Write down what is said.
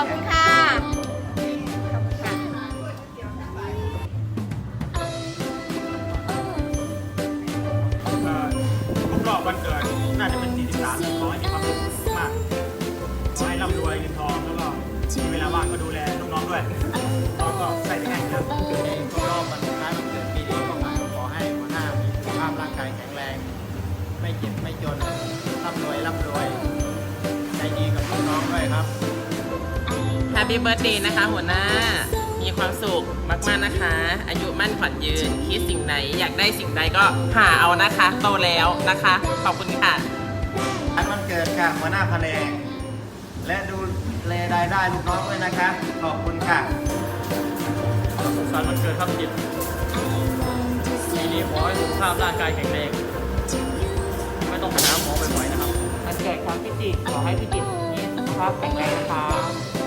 อบคุณค่ะขอบคุณค่ะรบรอบวันเกิดน่าจะเป็น43ขอให้มีความสุขมากขอให้ร่ำรวยเงินทองแล้วก็มีเวลาว่างก็ดูแลลูกน้องด้วยแล้วก็ใส่ไปแข่งครับครบรอบวันคล้ายวันเกิดปีนี้ก็มาขอให้หัวหน้ามีสุขภาพร่างกายแข็งแรง ไม่เจ็บไม่จนร่ำรวยร่ำรวยใจดีกับลูกน้องด้วยครับ แฮปปี้เบิร์ดเดย์นะคะ หัวหน้า มีความสุขมากๆนะคะ อายุมั่นขวัญยืน คิดสิ่งไหน อยากได้สิ่งใดก็หาเอานะคะ โตแล้วนะคะ ขอบคุณค่ะอันวันเกิดค่ะหัวหน้าแผนกและดูแลรายได้ลูกน้องด้วยนะคะ ขอบคุณค่ะสุขสันต์วันเกิดครับจิตปีนี้ขอให้สุขภาพร่างกายแข็งแรงไม่ต้องไปหาหมอบ่อยๆนะครับวันเกิดครับพี่จิตขอให้พี่จิตมีสุขภาพแข็งแรงนะคะ